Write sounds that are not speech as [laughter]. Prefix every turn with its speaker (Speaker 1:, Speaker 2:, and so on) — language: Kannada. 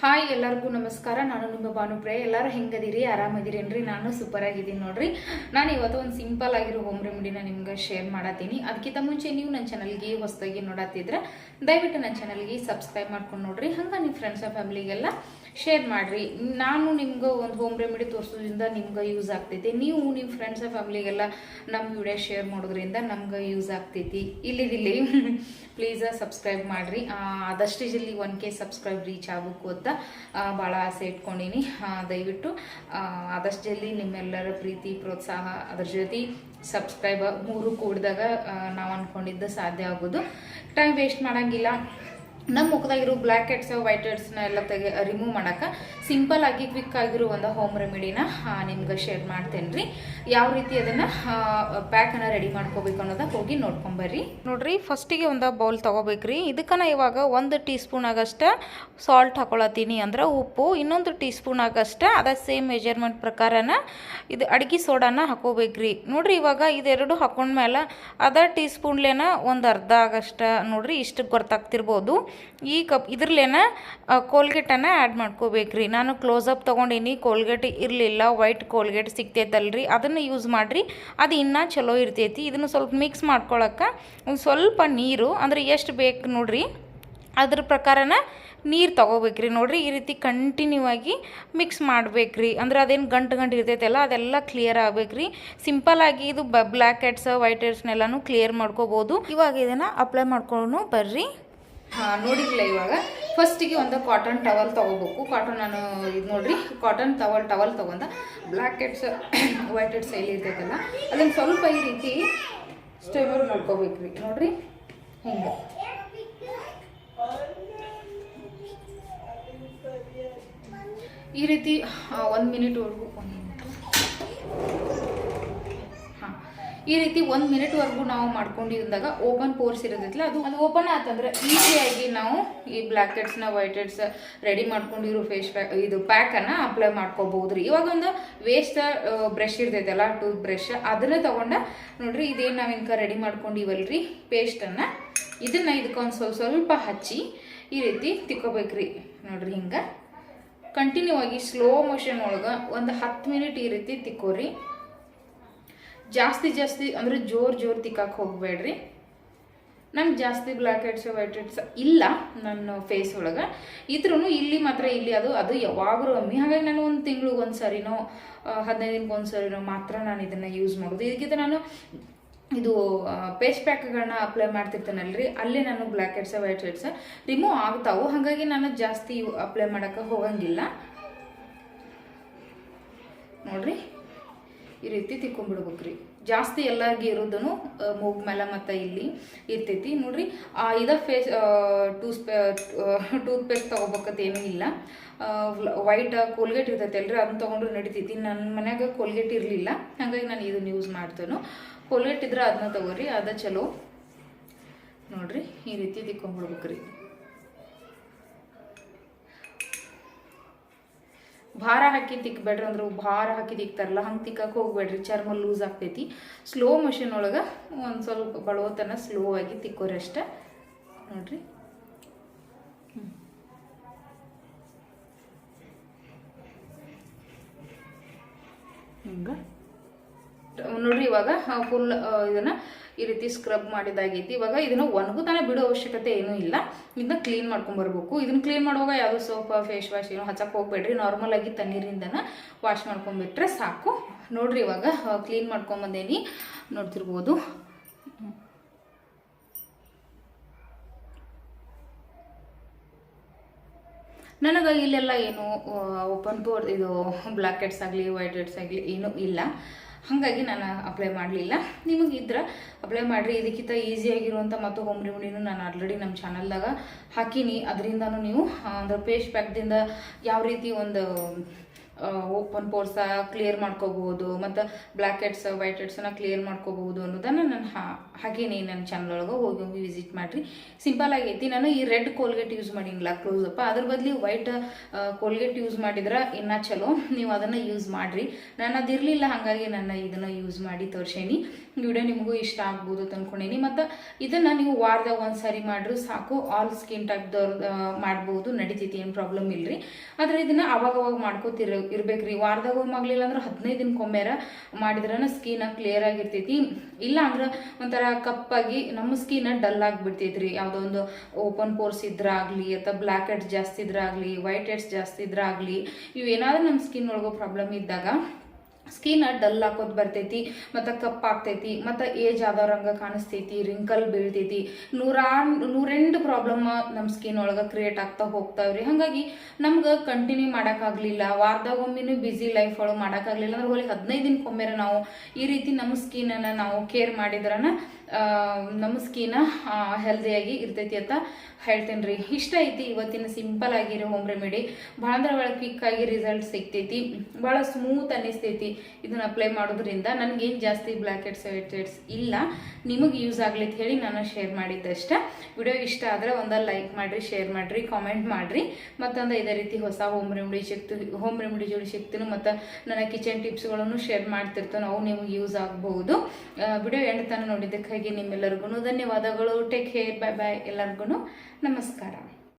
Speaker 1: ಹಾಯ್, ಎಲ್ಲರಿಗೂ ನಮಸ್ಕಾರ. ನಾನು ನಿಮ್ಮ ಭಾನುಪ್ರಿಯ. ಎಲ್ಲರೂ ಹೆಂಗದಿರಿ? ಆರಾಮದಿರೇನ್ರಿ? ನಾನು ಸೂಪರ್ ಆಗಿದ್ದೀನಿ ನೋಡ್ರಿ. ನಾನು ಇವತ್ತು ಒಂದು ಸಿಂಪಲ್ ಆಗಿರೋ ಹೋಮ್ ರೆಮಿಡಿನ ನಿಮ್ಗೆ ಶೇರ್ ಮಾಡತ್ತೀನಿ ಅದಕ್ಕಿಂತ ಮುಂಚೆ ನೀವು ನನ್ನ ಚಾನಲ್ಗೆ ಹೊಸದಾಗಿ ನೋಡತ್ತಿದ್ರೆ ದಯವಿಟ್ಟು ನನ್ನ ಚಾನಲ್ಗೆ ಸಬ್ಸ್ಕ್ರೈಬ್ ಮಾಡ್ಕೊಂಡು ನೋಡ್ರಿ. ಹಂಗೆ ನಿಮ್ಮ ಫ್ರೆಂಡ್ಸ್ ಫ್ಯಾಮಿಲಿಗೆಲ್ಲ ಶೇರ್ ಮಾಡಿರಿ. ನಾನು ನಿಮ್ಗೆ ಒಂದು ಹೋಮ್ ರೆಮಿಡಿ ತೋರಿಸೋದ್ರಿಂದ ನಿಮ್ಗೆ ಯೂಸ್ ಆಗ್ತೈತಿ. ನೀವು ನಿಮ್ಮ ಫ್ರೆಂಡ್ಸ್ ಫ್ಯಾಮಿಲಿಗೆಲ್ಲ ನಮ್ಮ ವಿಡಿಯೋ ಶೇರ್ ಮಾಡೋದ್ರಿಂದ ನಮ್ಗೆ ಯೂಸ್ ಆಗ್ತೈತಿ. ಇಲ್ಲಿದಿಲ್ಲಿ ಪ್ಲೀಸ್ [laughs] ಸಬ್ಸ್ಕ್ರೈಬ್ ಮಾಡಿರಿ. ಆದಷ್ಟು ಜಲ್ದಿ ಒನ್ ಕೆ ಸಬ್ಸ್ಕ್ರೈಬ್ ರೀಚ್ ಆಗಬೇಕು ಅಂತ ಭಾಳ ಆಸೆ ಇಟ್ಕೊಂಡೀನಿ. ದಯವಿಟ್ಟು ಆದಷ್ಟು ಜಲ್ದಿ ನಿಮ್ಮೆಲ್ಲರ ಪ್ರೀತಿ, ಪ್ರೋತ್ಸಾಹ, ಅದ್ರ ಜೊತೆ ಸಬ್ಸ್ಕ್ರೈಬ್ ಮೂರು ಕೂಡಿದಾಗ ನಾವು ಅಂದ್ಕೊಂಡಿದ್ದು ಸಾಧ್ಯ ಆಗೋದು. ಟೈಮ್ ವೇಸ್ಟ್ ಮಾಡೋಂಗಿಲ್ಲ. ನಮ್ಮ ಮುಖದಾಗಿರೋ ಬ್ಲ್ಯಾಕ್ ಹೆಡ್ಸ್ ವೈಟ್ ಹೆಡ್ಸ್ನ ಎಲ್ಲ ತೆಗೆ ರಿಮೂವ್ ಮಾಡಕ್ಕೆ ಸಿಂಪಲ್ ಆಗಿ ಕ್ವಿಕ್ ಆಗಿರೋ ಒಂದು ಹೋಮ್ ರೆಮಿಡಿನ ನಿಮ್ಗೆ ಶೇರ್ ಮಾಡ್ತೇನೆ ರೀ ಯಾವ ರೀತಿ ಅದನ್ನು ಪ್ಯಾಕನ್ನು ರೆಡಿ ಮಾಡ್ಕೋಬೇಕು ಅನ್ನೋದ ಹೋಗಿ ನೋಡ್ಕೊಂಬರ್ರಿ. ನೋಡ್ರಿ ಫಸ್ಟಿಗೆ ಒಂದು ಬೌಲ್ ತೊಗೋಬೇಕ್ರಿ. ಇದಕ್ಕೆ ನಾ ಇವಾಗ ಒಂದು ಟೀ ಸ್ಪೂನ್ ಆಗಷ್ಟ ಸಾಲ್ಟ್ ಹಾಕೊಳತ್ತೀನಿ ಅಂದ್ರೆ ಉಪ್ಪು, ಇನ್ನೊಂದು ಟೀ ಸ್ಪೂನ್ ಆಗಷ್ಟ ಅದ ಸೇಮ್ ಮೆಜರ್ಮೆಂಟ್ ಪ್ರಕಾರನ ಇದು ಅಡಿಗೆ ಸೋಡಾನ ಹಾಕೋಬೇಕ್ರಿ. ನೋಡ್ರಿ, ಇವಾಗ ಇದೆರಡು ಹಾಕೊಂಡ್ಮೇಲೆ ಅದ ಟೀ ಸ್ಪೂನ್ಲೇನ ಒಂದು ಅರ್ಧ ಆಗಷ್ಟ, ನೋಡ್ರಿ, ಇಷ್ಟು ಗೊತ್ತಾಗ್ತಿರ್ಬೋದು. ಈ ಕಪ್ ಇದ್ರಲ್ಲೇನ ಕೋಲ್ಗೇಟನ್ನು ಆ್ಯಡ್ ಮಾಡ್ಕೋಬೇಕ್ರಿ. ನಾನು ಕ್ಲೋಸಪ್ ತೊಗೊಂಡೀನಿ ಕೋಲ್ಗೇಟ್ ಇರಲಿಲ್ಲ ವೈಟ್ ಕೋಲ್ಗೇಟ್ ಸಿಗ್ತೈತಲ್ರಿ, ಅದನ್ನು ಯೂಸ್ ಮಾಡಿರಿ, ಅದು ಇನ್ನೂ ಚಲೋ ಇರ್ತೈತಿ. ಇದನ್ನು ಸ್ವಲ್ಪ ಮಿಕ್ಸ್ ಮಾಡ್ಕೊಳಕ್ಕೆ ಒಂದು ಸ್ವಲ್ಪ ನೀರು, ಅಂದ್ರೆ ಎಷ್ಟು ಬೇಕು ನೋಡ್ರಿ, ಅದ್ರ ಪ್ರಕಾರನ ನೀರು ತೊಗೋಬೇಕ್ರಿ ನೋಡಿರಿ, ಈ ರೀತಿ ಕಂಟಿನ್ಯೂ ಆಗಿ ಮಿಕ್ಸ್ ಮಾಡಬೇಕ್ರಿ. ಅಂದ್ರೆ ಅದೇನು ಗಂಟು ಗಂಟು ಇರ್ತೈತಲ್ಲ, ಅದೆಲ್ಲ ಕ್ಲಿಯರ್ ಆಗ್ಬೇಕ್ರಿ. ಸಿಂಪಲ್ ಆಗಿ ಇದು ಬ್ಲ್ಯಾಕ್ ಹೆಡ್ಸ್ ವೈಟ್ ಹೆಡ್ಸ್ನೆಲ್ಲನೂ ಕ್ಲಿಯರ್ ಮಾಡ್ಕೋಬೋದು. ಇವಾಗ ಇದನ್ನು ಅಪ್ಲೈ ಮಾಡ್ಕೊಂಡು ಬರ್ರಿ. ನೋಡಿರಲಿಲ್ಲ ಇವಾಗ? ಫಸ್ಟಿಗೆ ಒಂದು ಕಾಟನ್ ಟವಲ್ ತೊಗೋಬೇಕು. ಕಾಟನ್ ನಾನು ಇದು ನೋಡಿರಿ ಕಾಟನ್ ಟವಲ್ ಟವಲ್ ತೊಗೊಂಡ ಬ್ಲ್ಯಾಕ್ ಹೆಡ್ಸ್ ವೈಟ್ ಹೆಡ್ಸ್ ಎಲ್ಲಿ ಇರ್ತೈತಲ್ಲ, ಅದನ್ನು ಸ್ವಲ್ಪ ಈ ರೀತಿ ಸ್ಟೇಬಲ್ ಮಾಡ್ಕೋಬೇಕ್ರಿ. ನೋಡ್ರಿ, ಹಿಂಗೆ. ಈ ರೀತಿ ಒಂದು ಮಿನಿಟ್ವರೆಗೂ ಒಂದು ಮಿನಿಟ್ ಹಾಂ ಈ ರೀತಿ ಒಂದು ಮಿನಿಟ್ವರೆಗೂ ನಾವು ಮಾಡ್ಕೊಂಡಿದ್ದಾಗ ಓಪನ್ ಪೋರ್ಸ್ ಇರೋದಿಲ್ಲ ಅದು ಅದು ಓಪನ್ ಆತಂದ್ರೆ ಈಸಿಯಾಗಿ ನಾವು ಈ ಬ್ಲ್ಯಾಕ್ನ ವೈಟ್ ಹೆಡ್ಸ್ ರೆಡಿ ಮಾಡ್ಕೊಂಡಿರೋ ಫೇಸ್ ಪ್ಯಾಕ್ ಇದು ಪ್ಯಾಕನ್ನು ಅಪ್ಲೈ ಮಾಡ್ಕೋಬಹುದು ರೀ ಇವಾಗ ಒಂದು ವೇಸ್ಟ್ ಬ್ರಷ್ ಇರ್ತೈತಲ್ಲ ಟೂತ್ ಬ್ರಷ್ ಅದನ್ನ ತಗೊಂಡ ನೋಡ್ರಿ, ಇದೇನು ನಾವು ಇನ್ಕ ರೆಡಿ ಮಾಡ್ಕೊಂಡಿವಲ್ರಿ ಪೇಸ್ಟನ್ನು ಇದನ್ನು ಇದಕ್ಕೊಂದು ಸ್ವಲ್ಪ ಸ್ವಲ್ಪ ಹಚ್ಚಿ ಈ ರೀತಿ ತಿಕ್ಕೋಬೇಕ್ರಿ. ನೋಡ್ರಿ ಹಿಂಗೆ. ಕಂಟಿನ್ಯೂ ಆಗಿ ಸ್ಲೋ ಮೋಷನ್ ಒಳಗೆ ಒಂದು ಹತ್ತು ಮಿನಿಟ್ ಈ ರೀತಿ ತಿಕ್ಕೋರಿ. ಜಾಸ್ತಿ ಜಾಸ್ತಿ ಅಂದರೆ ಜೋರು ಜೋರು ತಿಕ್ಕಕ್ಕೆ ಹೋಗಬೇಡ್ರಿ. ನಂಗೆ ಜಾಸ್ತಿ ಬ್ಲ್ಯಾಕ್ ಹೆಡ್ಸ್ ವೈಟ್ ಹೆಡ್ಸ್ ಇಲ್ಲ ನನ್ನ ಫೇಸ್ ಒಳಗೆ. ಇದ್ರೂ ಇಲ್ಲಿ ಮಾತ್ರ ಇಲ್ಲಿ ಅದು ಅದು ಯಾವಾಗಲೂ ಕಮ್ಮಿ ಹಾಗಾಗಿ ನಾನು ಒಂದು ತಿಂಗ್ಳಿಗೆ ಒಂದು ಸರಿನೋ ಹದಿನೈದು ದಿನಕ್ಕೆ ಒಂದು ಸರಿನೋ ಮಾತ್ರ ನಾನು ಇದನ್ನು ಯೂಸ್ ಮಾಡೋದು. ಇದಕ್ಕಿಂತ ನಾನು ಇದು ಪೇಸ್ಟ್ ಪ್ಯಾಕ್ಗಳನ್ನ ಅಪ್ಲೈ ಮಾಡ್ತಿರ್ತಾನಲ್ರಿ, ಅಲ್ಲಿ ನಾನು black heads white heads remove ಆಗ್ತಾವೆ. ಹಾಗಾಗಿ ನಾನು ಜಾಸ್ತಿ ಅಪ್ಲೈ ಮಾಡೋಕ್ಕೆ ಹೋಗಂಗಿಲ್ಲ. ನೋಡ್ರಿ. ಈ ರೀತಿ ತಿಕ್ಕೊಂಡ್ಬಿಡ್ಬೇಕ್ರಿ. ಜಾಸ್ತಿ ಎಲ್ಲಾಗಿ ಇರೋದನ್ನು ಮೂಗ್ ಮೇಲೆ ಮತ್ತು ಇಲ್ಲಿ ಇರ್ತೈತಿ. ನೋಡ್ರಿ, ಆ, ಇದ ಫೇಸ್ ಟೂಸ್ ಟೂತ್ ಪೇಸ್ಟ್ ಏನೂ ಇಲ್ಲ. ವೈಟ್ ಕೋಲ್ಗೇಟ್ ಇರ್ತೈತೆ ಅಲ್ರಿ, ಅದನ್ನ ತೊಗೊಂಡ್ರೆ ನಡಿತೈತಿ. ನನ್ನ ಮನ್ಯಾಗ ಕೋಲ್ಗೇಟ್ ಇರಲಿಲ್ಲ. ಹಾಗಾಗಿ ನಾನು ಇದನ್ನ ಯೂಸ್ ಮಾಡ್ತೇನೆ. ಕೋಲ್ಗೇಟ್ ಇದ್ರೆ ಅದನ್ನ ತಗೋರಿ, ಅದ ಚಲೋ. ನೋಡ್ರಿ, ಈ ರೀತಿ ತಿಕ್ಕೊಂಡ್ಬಿಡ್ಬೇಕ್ರಿ. ಭಾರ ಹಾಕಿ ತಿಕ್ಬೇಡ್ರಿ ಅಂದ್ರೆ ಭಾರ ಹಾಕಿ ತಿಕ್ತಾರಲ್ಲ, ಹಂಗೆ ತಿಕ್ಕಕ್ಕೆ ಹೋಗ್ಬೇಡ್ರಿ. ಚರ್ಮ ಲೂಸ್ ಆಗ್ತೈತಿ. ಸ್ಲೋ ಮಷಿನ್ ಒಳಗೆ ಒಂದು ಸ್ವಲ್ಪ ಬಳೋತನ ಸ್ಲೋ ಆಗಿ ತಿಕ್ಕೋರಿ ಅಷ್ಟೆ. ನೋಡ್ರಿ. ಹಿಂಗೆ. ನೋಡ್ರಿ, ಇವಾಗ ಫುಲ್ ಇದನ್ನ ಈ ರೀತಿ ಸ್ಕ್ರಬ್ ಮಾಡಿದಾಗೈತಿ ಇವಾಗ ಇದನ್ನ ಒಣಗುತ್ತಾನೆ ಬಿಡೋ ಅವಶ್ಯಕತೆ ಏನೂ ಇಲ್ಲ. ಇದನ್ನ ಕ್ಲೀನ್ ಮಾಡ್ಕೊಂಡ್ ಬರ್ಬೇಕು. ಇದನ್ನ ಕ್ಲೀನ್ ಮಾಡುವಾಗ ಯಾವುದೋ ಸೋಪ್ ಫೇಸ್ ವಾಶ್ ಏನು ಹಚ್ಚಕ್ಕೆ ಹೋಗ್ಬೇಡ್ರಿ. ನಾರ್ಮಲ್ ಆಗಿ ತಣ್ಣೀರಿಂದನ ವಾಶ್ ಮಾಡ್ಕೊಂಡ್ಬಿಟ್ರೆ ಸಾಕು. ನೋಡ್ರಿ, ಇವಾಗ ಕ್ಲೀನ್ ಮಾಡ್ಕೊಂಬಂದೇನಿ ನೋಡ್ತಿರ್ಬೋದು. ನನಗೆ ಇಲ್ಲೆಲ್ಲ ಏನು ಓಪನ್ ಬೋರ್ಡ್ ಇದು ಬ್ಲ್ಯಾಕ್ ಹೆಡ್ಸ್ ಆಗಲಿ ವೈಟ್ ಹೆಡ್ಸ್ ಆಗಲಿ ಏನೂ ಇಲ್ಲ. ಹಾಗಾಗಿ ನಾನು ಅಪ್ಲೈ ಮಾಡಲಿಲ್ಲ. ನಿಮಗೆ ಇದ್ರೆ ಅಪ್ಲೈ ಮಾಡಿರಿ, ಇದಕ್ಕಿಂತ ಈಸಿಯಾಗಿರುವಂಥ ಮತ್ತು ಹೋಮ್ ರೆಮಿಡಿನೂ ನಾನು ಆಲ್ರೆಡಿ ನಮ್ಮ ಚಾನಲ್ದಾಗ ಹಾಕೀನಿ. ಅದರಿಂದನೂ ನೀವು ಅಂದರೆ ಪೇಸ್ಟ್ ಪ್ಯಾಕ್ದಿಂದ ಯಾವ ರೀತಿ ಒಂದು ಓಪನ್ ಪೋರ್ಸ ಕ್ಲಿಯರ್ ಮಾಡ್ಕೋಬಹುದು, ಮತ್ತು ಬ್ಲ್ಯಾಕ್ ಹೆಡ್ಸ್ ವೈಟ್ ಹೆಡ್ಸನ್ನ ಕ್ಲಿಯರ್ ಮಾಡ್ಕೋಬಹುದು ಅನ್ನೋದನ್ನು ನಾನು ಹಾಗೇನೆ ನನ್ನ ಚಾನಲ್ ಒಳಗೆ ಹೋಗಿ ಹೋಗಿ ವಿಸಿಟ್ ಮಾಡಿರಿ. ಸಿಂಪಲ್ ಆಗೈತಿ. ನಾನು ಈ ರೆಡ್ ಕೋಲ್ಗೇಟ್ ಯೂಸ್ ಮಾಡಿನಲ್ಲ ಕ್ಲೋಸ್ ಅಪ್ಪ ಅದ್ರ ಬದಲಿ ವೈಟ್ ಕೋಲ್ಗೇಟ್ ಯೂಸ್ ಮಾಡಿದ್ರೆ ಇನ್ನೂ ಚಲೋ. ನೀವು ಅದನ್ನು ಯೂಸ್ ಮಾಡಿರಿ. ನಾನು ಅದಿರಲಿಲ್ಲ ಹಾಗಾಗಿ ನಾನು ಇದನ್ನು ಯೂಸ್ ಮಾಡಿ ತೋರ್ಸೇನಿ. ವಿಡಿಯೋ ನಿಮಗೂ ಇಷ್ಟ ಆಗ್ಬೋದು ಅಂತ ಅನ್ಕೊಂಡೀನಿ. ಮತ್ತು ಇದನ್ನು ನೀವು ವಾರದಾಗ ಒಂದು ಸಾರಿ ಮಾಡ್ರು ಸಾಕು. ಆಲ್ ಸ್ಕಿನ್ ಟೈಪ್ದವ್ರು ಮಾಡ್ಬೋದು. ನಡಿತೈತಿ, ಏನು ಪ್ರಾಬ್ಲಮ್ ಇಲ್ರಿ. ಆದರೆ ಇದನ್ನು ಅವಾಗವಾಗ ಮಾಡ್ಕೋತಿರ ಇರ್ಬೇಕ್ರಿ. ವಾರದಾಗ ಒಮ್ಮೆ ಆಗಲಿಲ್ಲ ಅಂದ್ರೆ ಹದಿನೈದು ದಿನಕ್ಕೊಮ್ಮೆರ ಮಾಡಿದ್ರನ ಸ್ಕಿನ್ ಕ್ಲಿಯರ್ ಆಗಿರ್ತೈತಿ. ಇಲ್ಲ ಅಂದ್ರೆ ಒಂಥರ ಕಪ್ಪಾಗಿ ನಮ್ಮ ಸ್ಕಿನ್ ಡಲ್ ಆಗಿಬಿಡ್ತೈತ್ರಿ. ಯಾವುದೋ ಒಂದು ಓಪನ್ ಪೋರ್ಸ್ ಇದ್ರಾಗಲಿ, ಅಥವಾ ಬ್ಲ್ಯಾಕ್ ಹೆಡ್ಸ್ ಜಾಸ್ತಿ ಇದ್ರಾಗಲಿ ವೈಟ್ ಹೆಡ್ಸ್ ಜಾಸ್ತಿ ಇದ್ರಾಗಲಿ ಇವೇನಾದ್ರೂ ನಮ್ಮ ಸ್ಕಿನ್ ಒಳಗೋ ಪ್ರಾಬ್ಲಮ್ ಇದ್ದಾಗ ಸ್ಕಿನ್ ಡಲ್ ಹಾಕೋದು ಬರ್ತೈತಿ, ಮತ್ತು ಕಪ್ಪಾಗ್ತೈತಿ ಮತ್ತು ಏಜ್ ಆದವ್ರಂಗೆ ಕಾಣಿಸ್ತೈತಿ ರಿಂಕಲ್ ಬೀಳ್ತೈತಿ, ನೂರಾ ನೂರೆಂಟು ಪ್ರಾಬ್ಲಮ್ ನಮ್ಮ ಸ್ಕಿನ್ ಒಳಗೆ ಕ್ರಿಯೇಟ್ ಆಗ್ತಾ ಹೋಗ್ತಾವ್ರಿ. ಹಾಗಾಗಿ ನಮ್ಗೆ ಕಂಟಿನ್ಯೂ ಮಾಡೋಕ್ಕಾಗಲಿಲ್ಲ ವಾರದಾಗ ಒಮ್ಮೆನೂ ಬ್ಯುಸಿ ಲೈಫ್ ಒಳಗೆ ಮಾಡೋಕ್ಕಾಗಲಿಲ್ಲ ಅಂದ್ರೆ ಹೋಗಿ ಹದಿನೈದು ದಿನಕ್ಕೊಮ್ಮೆ ನಾವು ಈ ರೀತಿ ನಮ್ಮ ಸ್ಕಿನ್ನನ್ನು ನಾವು ಕೇರ್ ಮಾಡಿದ್ರನ ನಮ್ಮ ಸ್ಕಿನ್ ಹೆಲ್ದಿಯಾಗಿ ಇರ್ತೈತಿ ಅಂತ ಹೇಳ್ತೇನೆ ರೀ. ಇಷ್ಟ ಐತಿ ಇವತ್ತಿನ ಸಿಂಪಲ್ ಆಗಿರೋ ಹೋಮ್ ರೆಮಿಡಿ ಭಾಳ ಅಂದ್ರೆ ಭಾಳ ಕ್ವಿಕ್ ಆಗಿ ರಿಸಲ್ಟ್ ಸಿಗ್ತೈತಿ. ಭಾಳ ಸ್ಮೂತ್ ಅನ್ನಿಸ್ತೈತಿ ಇದನ್ನ ಅಪ್ಲೈ ಮಾಡೋದ್ರಿಂದ. ನನಗೇನು ಜಾಸ್ತಿ ಬ್ಲ್ಯಾಕ್ ಹೆಡ್ಸ್ ವೈಟ್ ಹೆಡ್ಸ್ ಇಲ್ಲ. ನಿಮಗೆ ಯೂಸ್ ಆಗಲಿ ಅಂತ ಹೇಳಿ ನಾನು ಶೇರ್ ಮಾಡಿದ್ದಷ್ಟೇ. ವಿಡಿಯೋ ಇಷ್ಟ ಆದರೆ ಒಂದ ಲೈಕ್ ಮಾಡಿರಿ ಶೇರ್ ಮಾಡಿರಿ ಕಾಮೆಂಟ್ ಮಾಡಿರಿ. ಮತ್ತೊಂದು ಇದೇ ರೀತಿ ಹೊಸ ಹೋಮ್ ರೆಮಿಡಿ ಸಿಗ್ತು ಹೋಮ್ ರೆಮಿಡಿ ಜೋಡಿ ಸಿಗ್ತೀನಿ ಮತ್ತು ನನ್ನ ಕಿಚನ್ ಟಿಪ್ಸ್ಗಳನ್ನು ಶೇರ್ ಮಾಡ್ತಿರ್ತಾನೆ. ಅವು ನಿಮಗೆ ಯೂಸ್ ಆಗಬಹುದು. ವಿಡಿಯೋ ಎಂಡ್ ತನಕ ನೋಡಿದ್ದಕ್ಕಾಗಿ ನಿಮ್ಮೆಲ್ಲರಿಗೂ ಧನ್ಯವಾದಗಳು. ಟೇಕ್ ಕೇರ್ ಬೈ ಬಾಯ್ ಎಲ್ಲರಿಗೂ ನಮಸ್ಕಾರ.